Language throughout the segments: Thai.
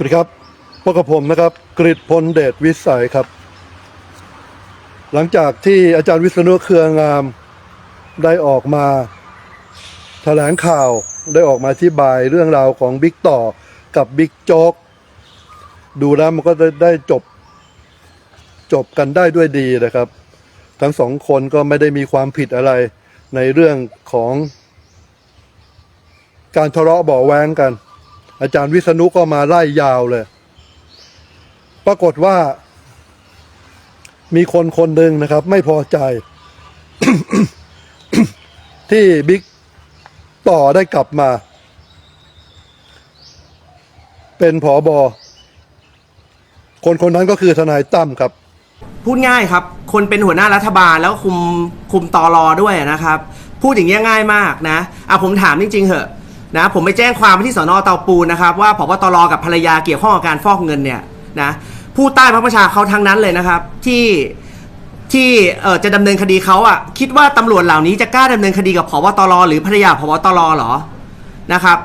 วัสดีครับพบกับผมนะครับกริตพลเดชวิสัยครับ หลังจากที่อาจารย์วิษณุเครืองามได้ออกมาแถลงข่าวได้ออกมาอธิบายเรื่องราวของบิ๊กต่อกับบิ๊กโจ๊กดูแล้วมันก็ได้จบจบกันได้ด้วยดีนะครับ ทั้งสองคนก็ไม่ได้มีความผิดอะไรในเรื่องของการทะเลาะเบาะแว้งกัน อาจารย์วิษณุก็มาไล่ยาวเลย ปรากฏว่า มีคนคนหนึ่งนะครับ ไม่พอใจ ที่บิ๊กต่อได้กลับมา เป็นผอบอคนคนนั้นก็คือทนายตั้มครับ พูดง่ายครับ คนเป็นหัวหน้ารัฐบาลแล้วคุมคุมตอรอด้วยนะครับ พูดอย่างเงี้ยง่ายมากนะอะผมถามจริงๆเหอะ นะผมไปแจ้งความที่สอนอเตาปูนนะครับว่าพบตรกับภรรยาเกี่ยวข้องกับการฟอกเงินเนี่ยนะผู้ใต้พระประชาเขาทั้งนั้นเลยนะครับ ที่ที่เออจะดำเนินคดีเขาอะคิดว่าตำรวจเหล่านี้จะกล้าดำเนินคดีกับพบตรหรือภรรยาพบตรเหรอนะครับ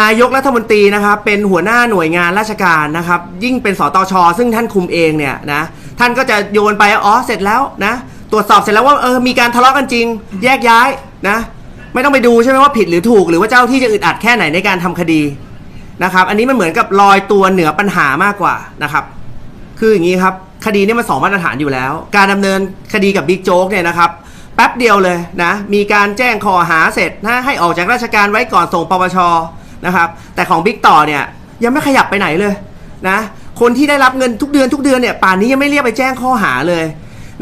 นายกรัฐมนตรีนะครับ เป็นหัวหน้าหน่วยงานราชการนะครับ ยิ่งเป็นสตชซึ่งท่านคุมเองเนี่ยนะท่านก็จะโยนไปอ๋อเสร็จแล้วนะตรวจสอบเสร็จแล้วว่าเออมีการทะเลาะกันจริง แยกย้ายนะ ไม่ต้องไปดูใช่ไหมว่าผิดหรือถูก หรือว่าเจ้าที่จะอึดอัดแค่ไหนในการทำคดีนะครับ อันนี้มันเหมือนกับลอยตัวเหนือปัญหามากกว่านะครับ คืออย่างนี้ครับคดีนี้มันสองมาตรฐานอยู่แล้ว การดำเนินคดีกับบิ๊กโจ๊กเนี่ยนะครับแป๊บเดียวเลยนะมีการแจ้งข้อหาเสร็จนะให้ออกจากราชการไว้ก่อนส่งปปชนะครับ แต่ของบิ๊กต่อเนี่ยยังไม่ขยับไปไหนเลยนะคนที่ได้รับเงินทุกเดือนทุกเดือนเนี่ยป่านนี้ยังไม่เรียกไปแจ้งข้อหาเลย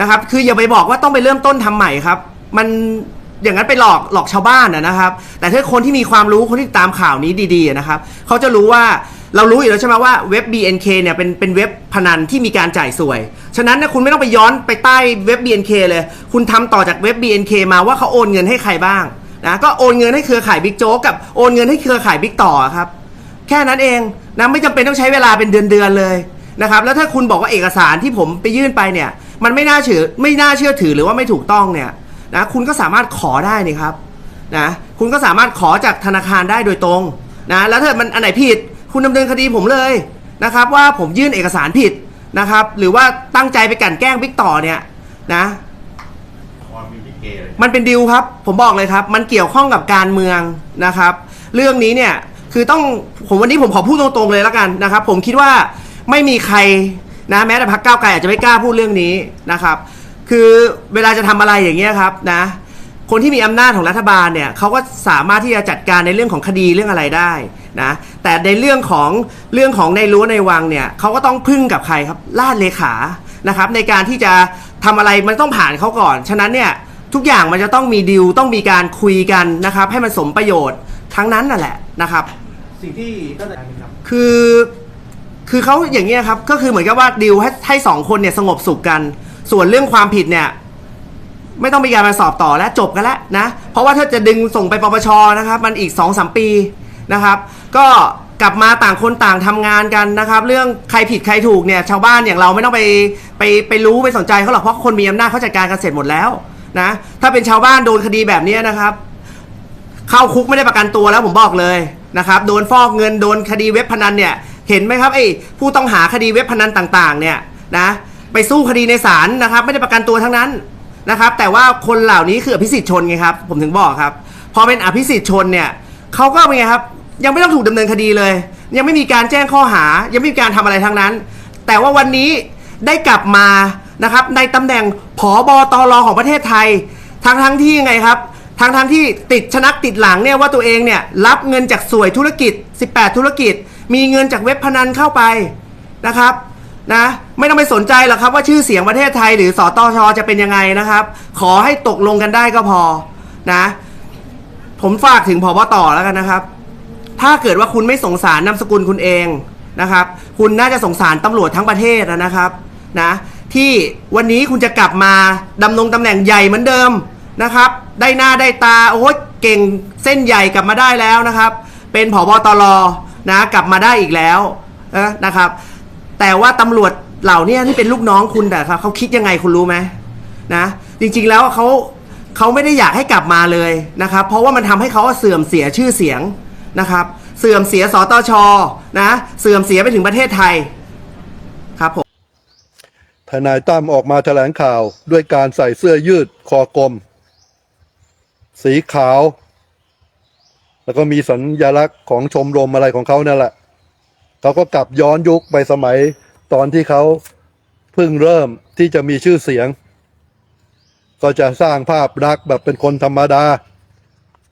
นะครับ คืออย่าไปบอกว่าต้องไปเริ่มต้นทำใหม่ครับ มัน อย่างนั้นไปหลอกหลอกชาวบ้านนะนะครับ แต่ถ้าคนที่มีความรู้คนที่ตามข่าวนี้ดีๆนะครับเขาจะรู้ว่าเรารู้อยู่แล้วใช่ไหมว่าเว็บ BNK เนี่ยเป็นเป็นเว็บพนันที่มีการจ่ายสวย ฉะนั้นนะคุณไม่ต้องไปย้อนไปใต้เว็บ BNK เลย คุณทำต่อจากเว็บ BNK มาว่าเขาโอนเงินให้ใครบ้างนะก็โอนเงินให้เครือข่ายบิ๊กโจ๊กกับโอนเงินให้เครือข่ายบิ๊กต่อครับ แค่นั้นเองนะไม่จำเป็นต้องใช้เวลาเป็นเดือนๆเลยนะครับแล้วถ้าคุณบอกว่าเอกสารที่ผมไปยื่นไปเนี่ย มันไม่น่าเชื่อไม่น่าเชื่อถือหรือว่าไม่ถูกต้องเนี่ย นะคุณก็สามารถขอได้นี่ครับนะคุณก็สามารถขอจากธนาคารได้โดยตรงนะแล้วถ้ามันอันไหนผิด คุณดำเนินคดีผมเลยนะครับ ว่าผมยื่นเอกสารผิดนะครับ หรือว่าตั้งใจไปกลั่นแกล้งบิ๊กต่อเนี่ยนะความมีพิเกเลยมันเป็นดิวครับ ผมบอกเลยครับ มันเกี่ยวข้องกับการเมืองนะครับ เรื่องนี้เนี่ยคือต้องผมวันนี้ผมขอพูดตรงๆเลยแล้วกันนะครับ ผมคิดว่าไม่มีใครนะแม้แต่พรรคก้าวไกลอาจจะไม่กล้าพูดเรื่องนี้นะครับ คือเวลาจะทำอะไรอย่างเงี้ยครับนะคนที่มีอำนาจของรัฐบาลเนี่ยเขาก็สามารถที่จะจัดการในเรื่องของคดีเรื่องอะไรได้นะแต่ในเรื่องของเรื่องของในรั้วในวังเนี่ยเขาก็ต้องพึ่งกับใครครับลาดเลขานะครับ ในการที่จะทำอะไรมันต้องผ่านเขาก่อน ฉะนั้นเนี่ยทุกอย่างมันจะต้องมีดิวต้องมีการคุยกันนะครับ ให้มันสมประโยชน์ทั้งนั้นนั่นแหละนะครับ สิ่งที่ก็จะครับคือคือเขาอย่างเงี้ยครับก็คือเหมือนกับว่าดิวให้ให้สองคนเนี่ยสงบสุขกัน ส่วนเรื่องความผิดเนี่ย ไม่ต้องมีการมาสอบต่อแล้วจบกันแล้วนะ เพราะว่าถ้าจะดึงส่งไปปปชนะครับ มันอีก2อสปีนะครับ ก็กลับมาต่างคนต่างทำงานกันนะครับ เรื่องใครผิดใครถูกเนี่ยชาวบ้านอย่างเราไม่ต้องไปไปไปรู้ไปสนใจเขาหรอกเพราะคนมีอำนาจเขาจัดการกันเสร็จหมดแล้วนะถ้าเป็นชาวบ้านโดนคดีแบบนี้นะครับ เข้าคุกไม่ได้ประกันตัวแล้วผมบอกเลยนะครับโดนฟอกเงินโดนคดีเว็บพนันเนี่ยเห็นไหมครับไอ้ผู้ต้องหาคดีเว็บพนันต่างๆเนี่ยนะ ไปสู้คดีในศาลนะครับไม่ได้ประกันตัวทั้งนั้นนะครับแต่ว่าคนเหล่านี้คืออภิสิทธิ์ชนไงครับผมถึงบอกครับ พอเป็นอภิสิทธิ์ชนเนี่ยเขาก็เป็นไงครับยังไม่ต้องถูกดำเนินคดีเลย ยังไม่มีการแจ้งข้อหา ยังไม่มีการทำอะไรทั้งนั้น แต่ว่าวันนี้ได้กลับมานะครับในตำแหน่งผอบอตรของประเทศไทยทั้งทั้งๆที่ยังไงครับทั้งทั้งๆที่ติดชนักติดหลังเนี่ยว่าตัวเองเนี่ยรับเงินจากสวยธุรกิจ 18 ธุรกิจ มีเงินจากเว็บพนันเข้าไปนะครับ นะไม่ต้องไปสนใจหรอกครับว่าชื่อเสียงประเทศไทยหรือสอตอชจะเป็นยังไงนะครับ ขอให้ตกลงกันได้ก็พอนะ ผมฝากถึงพบต่อแล้วกันนะครับ ถ้าเกิดว่าคุณไม่สงสารนามสกุลคุณเองนะครับ คุณน่าจะสงสารตำรวจทั้งประเทศนะครับนะที่วันนี้คุณจะกลับมาดำรงตำแหน่งใหญ่เหมือนเดิมนะครับ ได้หน้าได้ตาโอ้ยเก่งเส้นใหญ่กลับมาได้แล้วนะครับ เป็นผบตรนะกลับมาได้อีกแล้วนะครับ แต่ว่าตำรวจเหล่านี้ที่เป็นลูกน้องคุณแต่ครับเขาคิดยังไงคุณรู้ไหมนะจริงๆแล้วเขาเขาไม่ได้อยากให้กลับมาเลยนะครับ เพราะว่ามันทำให้เขาเสื่อมเสียชื่อเสียงนะครับ เสื่อมเสียสตชนะ เสื่อมเสียไปถึงประเทศไทยครับผมทนายตั้มออกมาแถลงข่าวด้วยการใส่เสื้อยืดคอกลม สีขาว แล้วก็มีสัญลักษณ์ของชมรมอะไรของเขานั่นแหละ เขาก็กลับย้อนยุคไปสมัยตอนที่เขาเพิ่งเริ่มที่จะมีชื่อเสียง ก็จะสร้างภาพลักษณ์แบบเป็นคนธรรมดา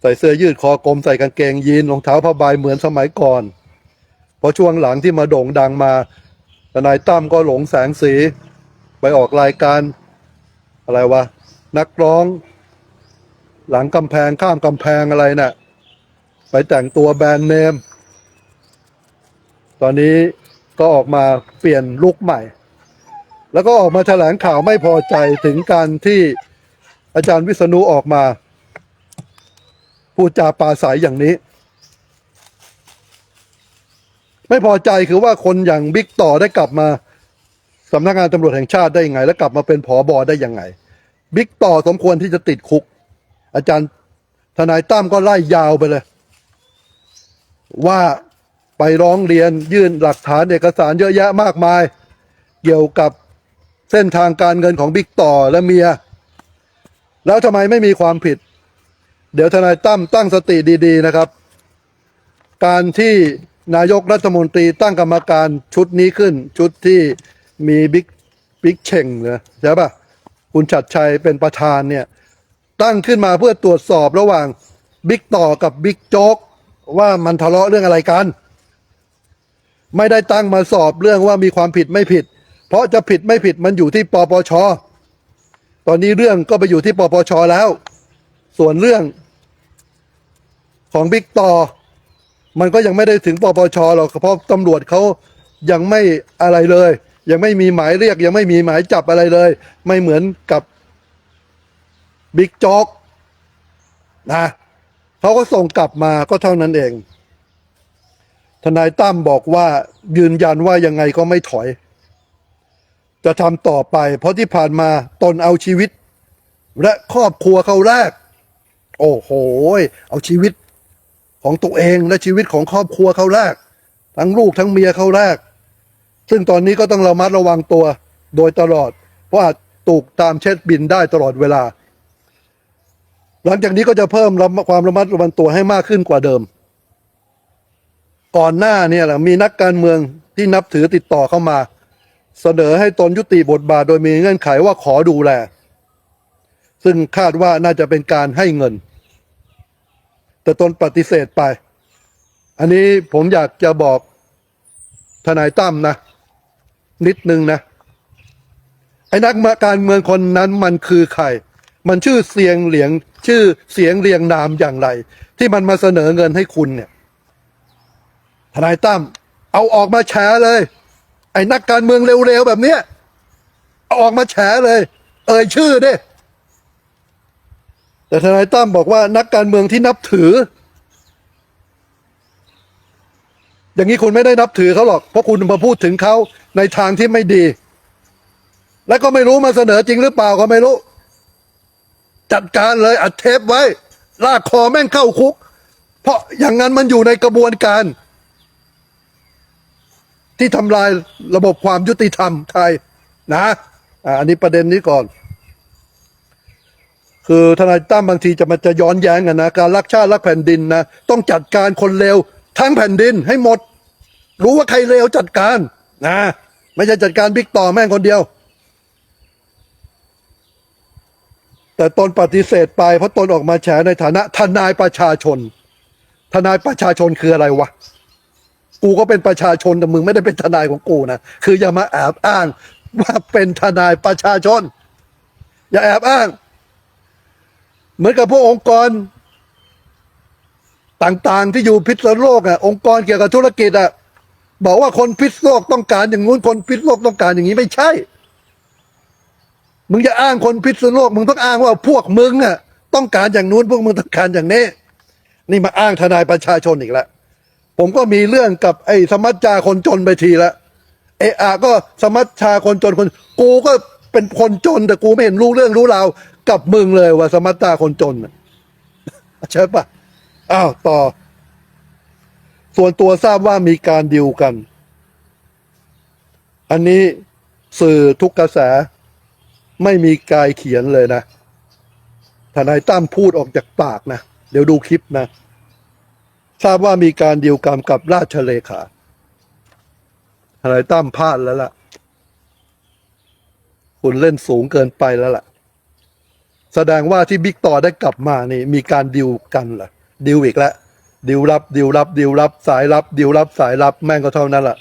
ใส่เสื้อยืดคอกลมใส่กางเกงยีนรองเท้าผ้าใบเหมือนสมัยก่อนพอช่วงหลังที่มาโด่งดังมาทนายตั้มก็หลงแสงสี ไปออกรายการ อะไรวะ นักร้อง หลังกำแพงข้ามกำแพงอะไรน่ะ ไปแต่งตัวแบรนด์เนม ตอนนี้ก็ออกมาเปลี่ยนลุคใหม่ แล้วก็ออกมาแถลงข่าวไม่พอใจถึงการที่อาจารย์วิษณุออกมาพูดจาปาศัยอย่างนี้ ไม่พอใจคือว่าคนอย่างบิ๊กต่อได้กลับมาสำนักงานตำรวจแห่งชาติได้ยังไง แล้วกลับมาเป็นผอบอได้ยังไงบิ๊กต่อสมควรที่จะติดคุก อาจารย์ทนายตั้มก็ไล่ยาวไปเลย ว่า ไปร้องเรียนยื่นหลักฐานเอกสารเยอะแยะมากมาย เกี่ยวกับเส้นทางการเงินของบิ๊กต่อและเมีย แล้วทำไมไม่มีความผิด เดี๋ยวทนายตั้มตั้งสติดี ๆ นะครับ การที่นายกรัฐมนตรีตั้งกรรมการชุดนี้ขึ้น ชุดที่มีบิ๊กบิ๊กเช่งนะใช่ปะคุณชัดชัยเป็นประธานเนี่ย ตั้งขึ้นมาเพื่อตรวจสอบระหว่างบิ๊กต่อกับบิ๊กโจ๊กว่ามันทะเลาะเรื่องอะไรกัน ไม่ได้ตั้งมาสอบเรื่องว่ามีความผิดไม่ผิด เพราะจะผิดไม่ผิดมันอยู่ที่ปปช ตอนนี้เรื่องก็ไปอยู่ที่ปปชแล้ว ส่วนเรื่องของบิ๊กต่อ มันก็ยังไม่ได้ถึงปปชหรอกเพราะตำรวจเขายังไม่อะไรเลย ยังไม่มีหมายเรียก ยังไม่มีหมายจับอะไรเลย ไม่เหมือนกับบิ๊กจ๊กนะเขาก็ส่งกลับมาก็เท่านั้นเอง ทนายตั้มบอกว่ายืนยันว่ายังไงก็ไม่ถอย จะทำต่อไป เพราะที่ผ่านมาตนเอาชีวิต และครอบครัวเขาแรก โอ้โห เอาชีวิตของตัวเองและชีวิตของครอบครัวเขาแรก ทั้งลูกทั้งเมียเขาแรก ซึ่งตอนนี้ก็ต้องระมัดระวังตัวโดยตลอด เพราะอาจถูกตามเช็ดบินได้ตลอดเวลา หลังจากนี้ก็จะเพิ่มความระมัดระวังตัวให้มากขึ้นกว่าเดิม ก่อนหน้าเนี่ยแหละมีนักการเมืองที่นับถือติดต่อเข้ามา เสนอให้ตนยุติบทบาทโดยมีเงื่อนไขว่าขอดูแล ซึ่งคาดว่าน่าจะเป็นการให้เงิน แต่ตนปฏิเสธไป อันนี้ผมอยากจะบอกทนายตั้มนะ นิดนึงนะไอ้นักการเมืองคนนั้นมันคือใคร มันชื่อเสียงเหลียงชื่อเสียงเรียงนามอย่างไร ที่มันมาเสนอเงินให้คุณเนี่ย นายตั้มเอาออกมาแฉเลย ไอ้นักการเมืองเร็วๆแบบเนี้ยเอาออกมาแฉเลย เอ่ยชื่อดิแต่ทนายตั้มบอกว่านักการเมืองที่นับถือ อย่างนี้คุณไม่ได้นับถือเขาหรอก เพราะคุณมาพูดถึงเขาในทางที่ไม่ดี และก็ไม่รู้มาเสนอจริงหรือเปล่าก็ไม่รู้ จัดการเลยอัดเทปไว้ ลากคอแม่งเข้าคุก เพราะอย่างนั้นมันอยู่ในกระบวนการ ที่ทำลายระบบความยุติธรรมไทยนะอ่าอันนี้ประเด็นนี้ก่อน คือทนายตั้มบางทีจะมันจะย้อนแย้งกันนะการรักชาติรักแผ่นดินนะต้องจัดการคนเลวทั้งแผ่นดินให้หมด รู้ว่าใครเลวจัดการนะไม่ใช่จัดการบิ๊กต่อแม่งคนเดียว แต่ตนปฏิเสธไปเพราะตนออกมาแฉในฐานะทนายประชาชน ทนายประชาชนคืออะไรวะ กูก็เป็นประชาชนแต่มึงไม่ได้เป็นทนายของกูนะคืออย่ามาแอบอ้างว่าเป็นทนายประชาชน อย่าแอบอ้าง เหมือนกับพวกองค์กร ต่างๆที่อยู่พิษณุโลกอะองค์กรเกี่ยวกับธุรกิจอะบอกว่าคนพิษโลกต้องการอย่างงู้นคนพิษโลกต้องการอย่างนี้ไม่ใช่ มึงจะอ้างคนพิษโลก มึงต้องอ้างว่าพวกมึงอะต้องการอย่างนู้นพวกมึงต้องการอย่างนี้ นี่มาอ้างทนายประชาชนอีกแล้ว ผมก็มีเรื่องกับไอ้สมัชชาคนจนไปทีละเอะอะก็สมัชชาคนจนคน กูก็เป็นคนจน แต่กูไม่เห็นรู้เรื่องรู้ราวกับมึงเลยว่าสมัชชาคนจนน่ะใช่ปะอ้าวต่อ ส่วนตัวทราบว่ามีการดิวกัน อันนี้สื่อทุกกระแส ไม่มีกายเขียนเลยนะทนายตั้มพูดออกจากปากนะ เดี๋ยวดูคลิปนะ ทราบว่ามีการดิวกรรมกับราชเลขาทนายตั้มพลาดแล้วล่ะ คุณเล่นสูงเกินไปแล้วล่ะ แสดงว่าที่บิ๊กต่อได้กลับมานี่ มีการดิวกันเหรอดิวอีกแล้วดิวรับดิวรับดิวรับสายรับดิวรับสายรับแม่งก็เท่านั้นแหละ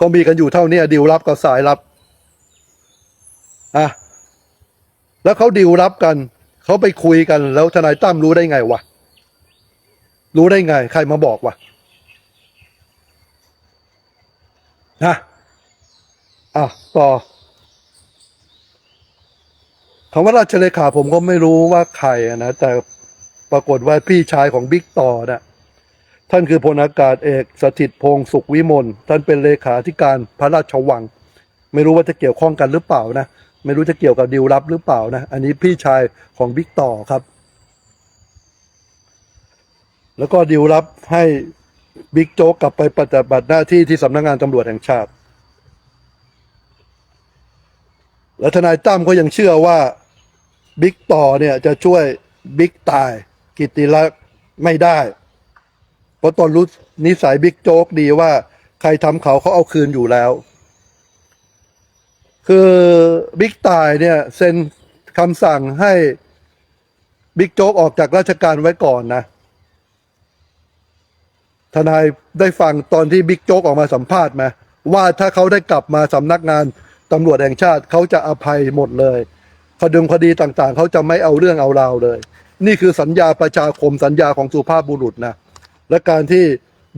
ก็มีกันอยู่เท่านี้ดิวรับกับสายรับอะแล้วเขาดิวรับกัน เขาไปคุยกันแล้วทนายตั้มรู้ได้ไงวะ รู้ได้ไง ใครมาบอกวะฮะอะต่อคำว่าราชเลขาผมก็ไม่รู้ว่าใครนะ แต่ปรากฏว่าพี่ชายของบิ๊กต่อนะท่านคือพลอากาศเอกสถิตพงศ์สุขวิมลท่านเป็นเลขาธิการพระราชวัง ไม่รู้ว่าจะเกี่ยวข้องกันหรือเปล่านะ ไม่รู้จะเกี่ยวกับดีลลับหรือเปล่านะ อันนี้พี่ชายของบิ๊กต่อครับ แล้วก็ดีลลับให้บิ๊กโจ๊กกลับไปปฏิบัติหน้าที่ที่สำนักงานตำรวจแห่งชาติ แล้วทนายตั้มก็ยังเชื่อว่าบิ๊กต่อเนี่ยจะช่วยบิ๊กตาย กิตติลักษณ์ไม่ได้ เพราะตอนรู้นิสัยบิ๊กโจ๊กดีว่าใครทำเขาเขาเอาคืนอยู่แล้ว คือบิ๊กตายเนี่ยเซ็นคำสั่งให้บิ๊กโจ๊กออกจากราชการไว้ก่อนนะ ทนายได้ฟังตอนที่บิ๊กโจ๊กออกมาสัมภาษณ์ไหมว่าถ้าเขาได้กลับมาสำนักงานตำรวจแห่งชาติเขาจะอภัยหมดเลยคดีคดีต่างๆ เขาจะไม่เอาเรื่องเอาราวเลย นี่คือสัญญาประชาคมสัญญาของสุภาพบุรุษนะและการที่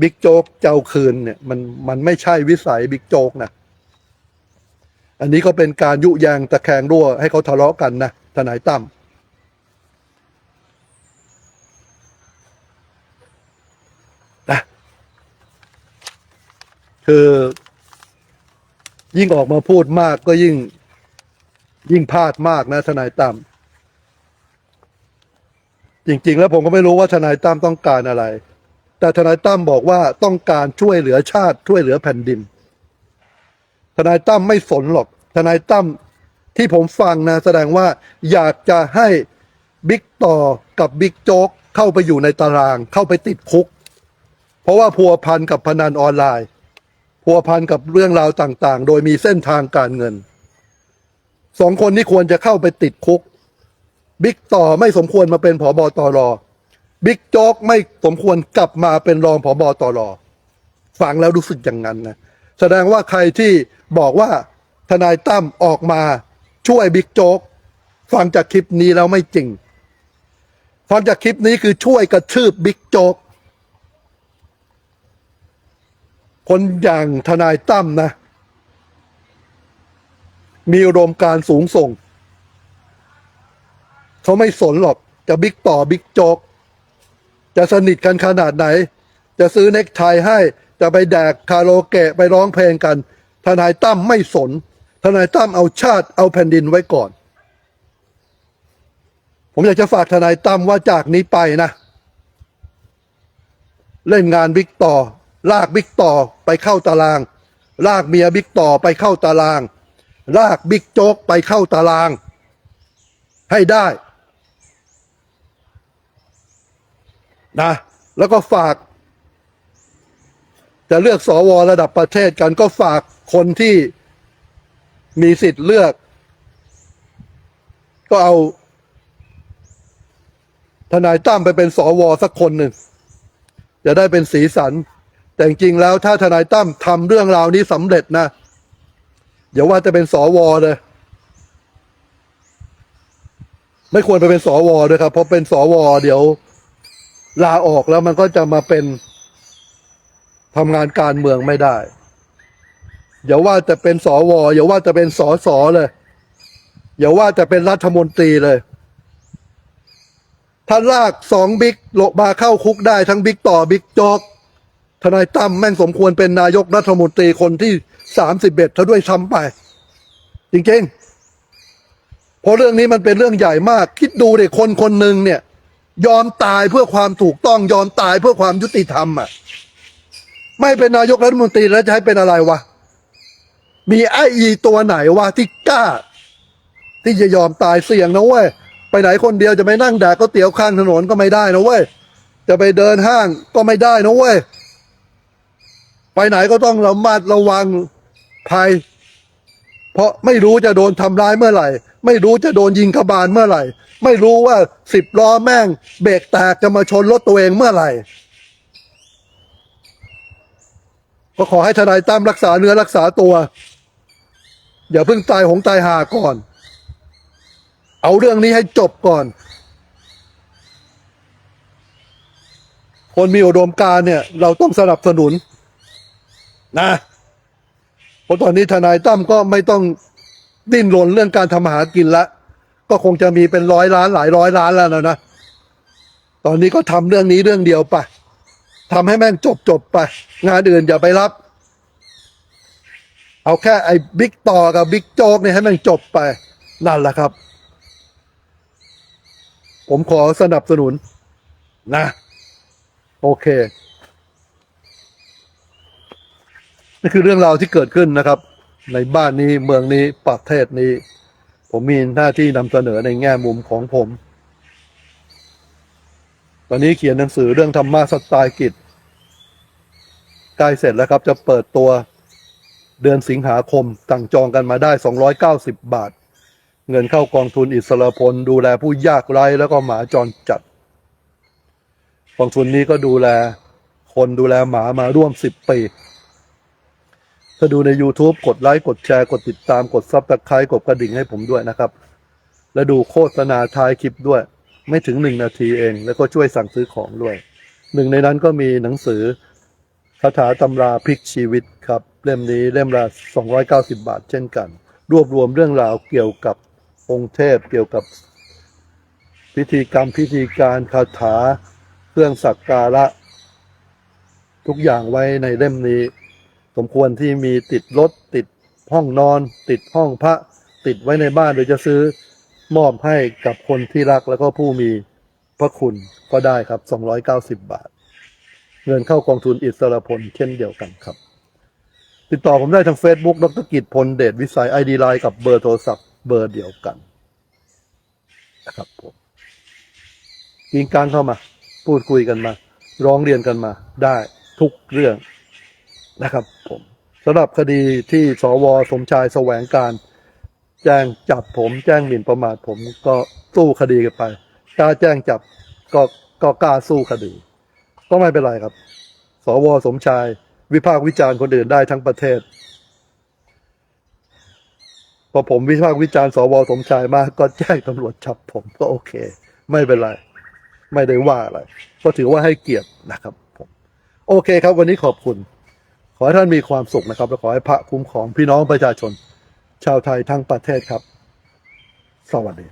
บิ๊กโจ๊กเจะเอาคืนเนี่ยมันมันไม่ใช่วิสัยบิ๊กโจ๊กนะอันนี้ก็เป็นการยุยงตะแคงรั่วให้เขาทะเลาะกันนะทนายตั้ม คือ ยิ่งออกมาพูดมากก็ยิ่ง ยิ่งพลาดมากนะทนายตั้มจริง ๆ แล้วผมก็ไม่รู้ว่าทนายตั้มต้องการอะไร แต่ทนายตั้มบอกว่าต้องการช่วยเหลือชาติช่วยเหลือแผ่นดิน ทนายตั้มไม่สนหรอก ทนายตั้มที่ผมฟังนะแสดงว่าอยากจะให้บิ๊กต่อกับบิ๊กโจ๊กเข้าไปอยู่ในตาราง เข้าไปติดคุก เพราะว่าพัวพันกับพนันออนไลน์ พัวพันกับเรื่องราวต่างๆ โดยมีเส้นทางการเงิน สองคนนี้ควรจะเข้าไปติดคุก บิ๊กต่อไม่สมควรมาเป็นผอบอตรบิ๊กโจ๊กไม่สมควรกลับมาเป็นรองผอบอตรฟังแล้วรู้สึกอย่างนั้นนะแสดงว่าใครที่บอกว่าทนายตั้มออกมาช่วยบิ๊กโจ๊กฟังจากคลิปนี้แล้วไม่จริงฟังจากคลิปนี้คือช่วยกระทืบบิ๊กโจ๊ก คนอย่างทนายตั้มนะ มีอุดมการสูงส่ง เขาไม่สนหรอกจะบิ๊กต่อบิ๊กโจ๊กจะสนิทกันขนาดไหน จะซื้อเน็กไทให้จะไปแดกคาราโอเกะไปร้องเพลงกัน ทนายตั้มไม่สน ทนายตั้มเอาชาติเอาแผ่นดินไว้ก่อน ผมอยากจะฝากทนายตั้มว่าจากนี้ไปนะ เล่นงานบิ๊กต่อ ลากบิ๊กต่อไปเข้าตาราง ลากเมียบิ๊กต่อไปเข้าตาราง ลากบิ๊กโจ๊กไปเข้าตาราง ให้ได้นะแล้วก็ฝาก จะเลือกสวระดับประเทศกันก็ฝากคนที่มีสิทธิ์เลือก ก็เอา ทนายตั้มไปเป็นสวสักคนหนึ่ง จะได้เป็นสีสัน แต่จริงๆแล้วถ้าทนายตั้มทำเรื่องราวนี้สำเร็จนะอย่าว่าจะเป็นสวเลย ไม่ควรไปเป็นสวด้วยครับ เพราะเป็นสวเดี๋ยวลาออกแล้วมันก็จะมาเป็นทำงานการเมืองไม่ได้ อย่าว่าจะเป็นสวอย่าว่าจะเป็นสอสเลย อย่าว่าจะเป็นรัฐมนตรีเลยถ้าลากสองบิ๊กโลมาเข้าคุกได้ทั้งบิ๊กต่อบิ๊กจอก ทนายตั้มแม่งสมควรเป็นนายกรัฐมนตรีคนที่สามสิบเอ็ดถ้าด้วยซ้ำไป จริงๆเพราะเรื่องนี้มันเป็นเรื่องใหญ่มาก คิดดูเด็กคนคนหนึ่งเนี่ย ยอมตายเพื่อความถูกต้องยอมตายเพื่อความยุติธรรมอะไม่เป็นนายกรัฐมนตรีแล้วจะให้เป็นอะไรวะมีไอ้อีตัวไหนวะที่กล้า ที่จะยอมตายเสี่ยงนะเว้ยไปไหนคนเดียวจะไปนั่งแดกก๋วยเตี๋ยวข้างถนนก็ไม่ได้นะเว้ยจะไปเดินห้างก็ไม่ได้นะเว้ย ไปไหนก็ต้องระมัดระวังภัย เพราะไม่รู้จะโดนทำร้ายเมื่อไหร่ ไม่รู้จะโดนยิงกระบาลเมื่อไหร่ ไม่รู้ว่าสิบล้อแม่ง เบรกแตกจะมาชนรถตัวเองเมื่อไหร่ ก็ขอให้ทนายตั้มรักษาเนื้อรักษาตัว อย่าเพิ่งตายหงตายหาก่อน เอาเรื่องนี้ให้จบก่อน คนมีอุดมการเนี่ย เราต้องสนับสนุน นะเพราะตอนนี้ทนายตั้มก็ไม่ต้องดิ้นรนเรื่องการทำหากินละ ก็คงจะมีเป็นร้อยล้านหลายร้อยล้านแล้วนะนะ ตอนนี้ก็ทำเรื่องนี้เรื่องเดียวไปทำให้แม่งจบจบไป งานอื่นอย่าไปรับ เอาแค่ไอ้บิ๊กต่อกับบิ๊กโจ๊กเนี่ยให้แม่งจบไป นั่นแหละครับ ผมขอสนับสนุนนะ โอเค นี่คือเรื่องราวที่เกิดขึ้นนะครับ ในบ้านนี้เมืองนี้ประเทศนี้ ผมมีหน้าที่นำเสนอในแง่มุมของผมตอนนี้เขียนหนังสือเรื่องธรรมะสไตล์กิจใกล้เสร็จแล้วครับ จะเปิดตัวเดือนสิงหาคมสั่งจองกันมาได้ 290 บาท เงินเข้ากองทุนอิสระพล ดูแลผู้ยากไร้แล้วก็หมาจรจัด กองทุนนี้ก็ดูแลคนดูแลหมามาร่วม 10 ปี ถ้าดูใน YouTube กดไลค์กดแชร์กดติดตามกดซับสไครต์กดกระดิ่งให้ผมด้วยนะครับ และดูโฆษณาท้ายคลิปด้วย ไม่ถึงหนึ่งนาทีเอง แล้วก็ช่วยสั่งซื้อของด้วย หนึ่งในนั้นก็มีหนังสือคาถาตำราพลิกชีวิตครับ เล่มนี้เล่มละ290 บาทเช่นกัน รวบรวมเรื่องราวเกี่ยวกับองค์เทพ เกี่ยวกับพิธีกรรมพิธีการคาถาเครื่องสักการะ ทุกอย่างไว้ในเล่มนี้ สมควรที่มีติดรถติดห้องนอน ติดห้องพระ ติดไว้ในบ้านหรือจะซื้อมอบให้กับคนที่รักแล้วก็ผู้มีพระคุณก็ได้ครับ 290 บาท เงินเข้ากองทุนอิสระพลเช่นเดียวกันครับ ติดต่อผมได้ทาง Facebook ดรกิจพลเดชวิสัย ID ไลน์กับเบอร์โทรศัพท์เบอร์เดียวกันนะครับผมกินการเข้ามา พูดคุยกันมา ร้องเรียนกันมาได้ทุกเรื่องนะครับ สำหรับคดีที่สวสมชายแสวงการ แจ้งจับผมแจ้งหมิ่นประมาทผมก็สู้คดีกันไปกล้าแจ้งจับก็ก็กล้าสู้คดี ก็ไม่เป็นไรครับ สวสมชาย วิพากษ์วิจารณ์คนอื่นได้ทั้งประเทศพอผมวิพากษ์วิจารณ์สวสมชายมาก ก็แจ้งตำรวจจับผมก็โอเค ไม่เป็นไร ไม่ได้ว่าอะไร ก็ถือว่าให้เกียรตินะครับผมโอเคครับ วันนี้ขอบคุณ ขอให้ท่านมีความสุขนะครับ และขอให้พระคุ้มของพี่น้องประชาชน ชาวไทยทั้งประเทศครับ สวัสดี